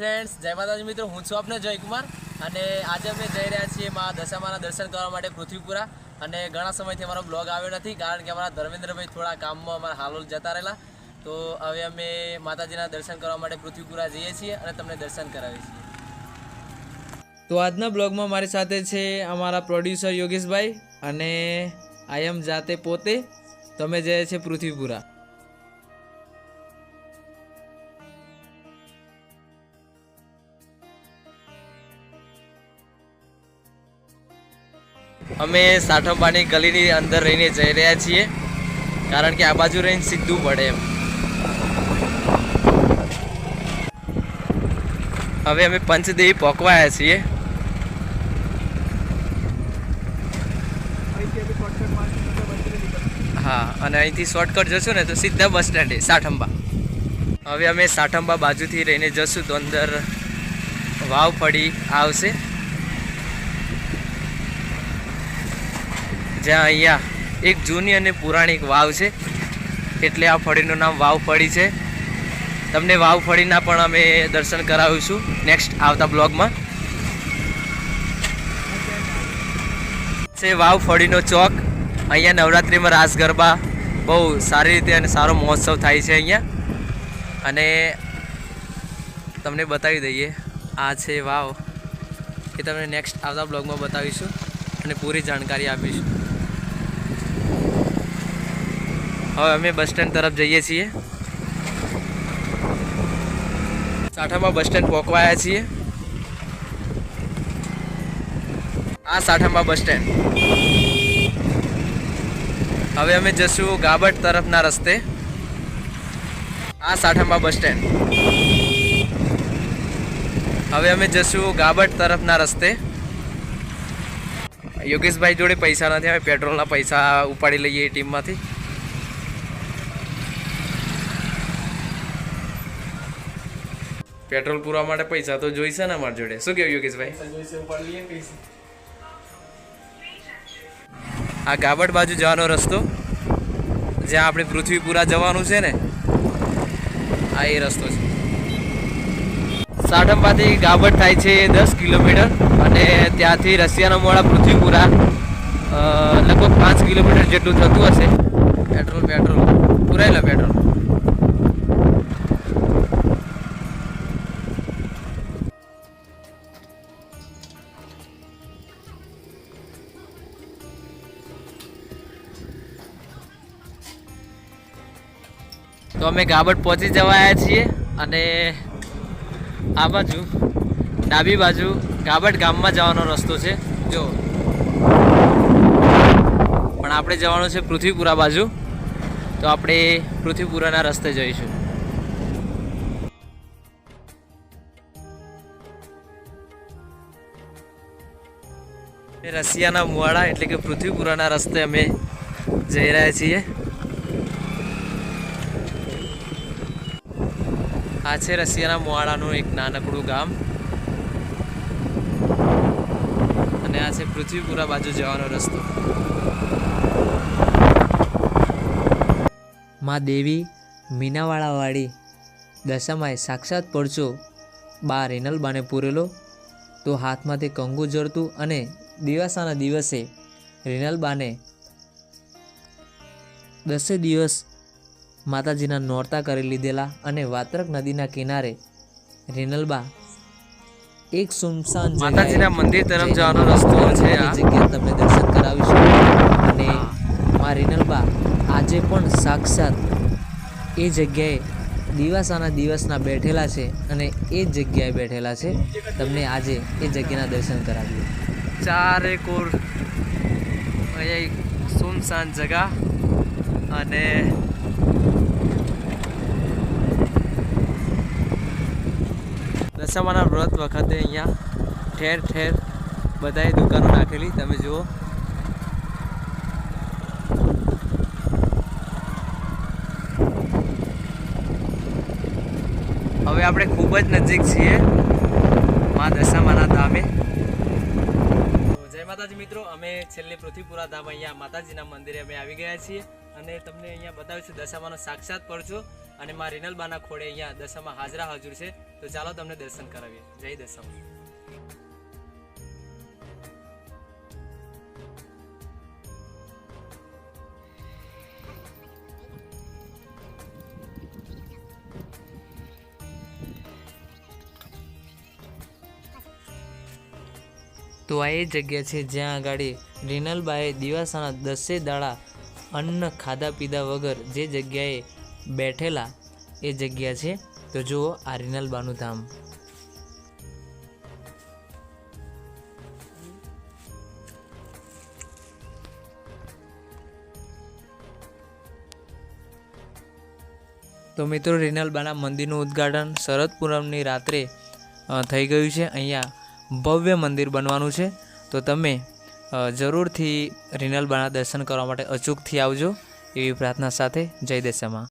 Friends જય માતાજી મિત્રો, હું છું આપને જયકુમાર અને આજે અમે જઈ રહ્યા છીએ મા દશામાના દર્શન કરવા માટે પૃથ્વીપુરા. અને ઘણા સમયથી અમારો બ્લોગ આવ્યો નથી કારણ કે અમારા ધર્મેન્દ્રભાઈ થોડા કામમાં અમારા હાલોલ જતા રહેલા. તો હવે અમે માતાજીના દર્શન કરવા માટે પૃથ્વીપુરા જઈએ છીએ અને તમને દર્શન કરાવીએ છીએ. તો આજના બ્લોગમાં મારી સાથે છે અમારા પ્રોડ્યુસર યોગેશભાઈ અને આઈ એમ જાતે પોતે. તમે જઈએ છીએ પૃથ્વીપુરા. અમે સાઠંબાની ગલીની અંદર રહીને જઈ રહ્યા છીએ. કારણ કે આ બાજુ રહીને સીધું પડે એમ. હવે અમે પંચદેવી પહોંચવાયા છીએ. હા, અને અહીંથી શોર્ટકટ જશું ને તો સીધા બસ સ્ટેન્ડે, સાઠંબા. હવે અમે સાઠંબા બાજુથી રહીને જશું તો અંદર વાવ ફળી આવશે. જ્યાં અહીંયા એક જૂની અને પુરાણિક વાવ છે. એટલે આ ફળીનું નામ વાવ ફળી છે. તમને વાવ ફળીના પણ અમે દર્શન કરાવીશું નેક્સ્ટ આવતા બ્લોગમાં. છે વાવ ફળીનો ચોક. અહીંયા નવરાત્રિમાં રાસ ગરબા બહુ સારી રીતે અને સારો મહોત્સવ થાય છે અહીંયા. અને તમને બતાવી દઈએ આ છે વાવ. એ તમને નેક્સ્ટ આવતા બ્લોગમાં બતાવીશું. અને પૂરી જાણકારી આપીશું. હવે અમે બસ સ્ટેન્ડ તરફ જઈએ છીએ. સાઠામાં બસ સ્ટેન્ડ પહોંચવાયા છીએ. આ સાઠામાં બસ સ્ટેન્ડ. હવે અમે જશું ગાબટ તરફના રસ્તે. આ સાઠામાં બસ સ્ટેન્ડ. હવે અમે જશું ગાબટ તરફના રસ્તે. યોગેશભાઈ જોડે પૈસા નથી અમે પેટ્રોલના પૈસા ઉપાડી લઈએ એ ટીમમાંથી. પેટ્રોલ પૂરવા માટે પૈસા તો જોઈશે ને અમારી જોડે. શું કેવું યોગેશભાઈ? આ ગાબડ બાજુ જવાનો રસ્તો, જ્યાં આપણે પૃથ્વીપુરા જવાનું છે ને, આ એ રસ્તો છે. સાઠંબાથી ગાબડ થાય છે દસ કિલોમીટર અને ત્યાંથી રશિયાના મોડા પૃથ્વીપુરા લગભગ પાંચ કિલોમીટર જેટલું થતું હશે. Petrol petrol. પુરાયેલા પેટ્રોલ. તો અમે ગાબડ પહોંચી જવાયા છીએ અને આ બાજુ, ડાબી બાજુ ગાબડ ગામમાં જવાનો રસ્તો છે. જો. પણ આપણે જવાનું છે પૃથ્વીપુરા બાજુ. તો આપણે પૃથ્વીપુરાના રસ્તે જઈશું. રશિયાના મુવાડા એટલે કે પૃથ્વીપુરાના રસ્તે અમે જઈ રહ્યા છીએ. આ છે રશિયાના મોવાડાનું એક નાનકડું ગામ. અને આ છે પૃથ્વીપુરા બાજુ જવાનો રસ્તો. માં દેવી મીનાવાળાવાળી દશામાંય સાક્ષાત પડચો બા રેનલબાને પૂરેલો. તો હાથમાંથી કંગુ જરતું અને દિવાસાના દિવસે રેનલબાને દસે દિવસ માતાજીના નોરતા કરી લીધેલા અને વાત્રક નદીના કિનારે રેનલબા એક સુમસાન માતાજીના મંદિર તરફ જવાનો રસ્તો છે આ. જગ્યા તમને દર્શન કરાવીશું અને મા રેનલબા આજે પણ સાક્ષાત એ જગ્યાએ દિવાસાના દિવસના બેઠેલા છે અને એ જ જગ્યાએ બેઠેલા છે. તમને આજે એ જગ્યાના દર્શન કરાવીએ. ચારે કોર અહીંયા સુમસાન જગા અને દશામાના વ્રત વખતે અહીંયા ઠેર ઠેર બધાએ દુકાનો નાખેલી તમે જુઓ હવે આપણે ખૂબ જ નજીક છીએ મા દશામાના ધામે જય માતાજી મિત્રો અમે છેલ્લે પૃથ્વીપુરા ધામ અહીંયા માતાજીના મંદિરે અમે આવી ગયા છીએ અને તમને અહીંયા બતાવીશું દશામાનો સાક્ષાત પડજો અને માં રિનલબાના ખોડે અહીંયા દશામાં હાજરા હાજર છે. તો ચાલો તમને દર્શન કરાવીએ. જય દશામાં. તો આ એ જગ્યા છે જ્યાં આગળ રીનલબાએ દિવાસાના દસે દાડા અન્ન ખાધા પીધા વગર જે જગ્યાએ બેઠેલા એ જગ્યા છે. તો જુઓ આ રીનલબાનું ધામ તો મિત્રો રીનલબાના મંદિરનું ઉદ્ઘાટન શરદ પૂનમની રાત્રે થઈ ગયું છે. અહીંયા ભવ્ય મંદિર બનવાનું છે. તો તમે જરૂરથી રિનલબાના દર્શન કરવા માટે અચૂકથી આવજો. એવી પ્રાર્થના સાથે જય દશામાં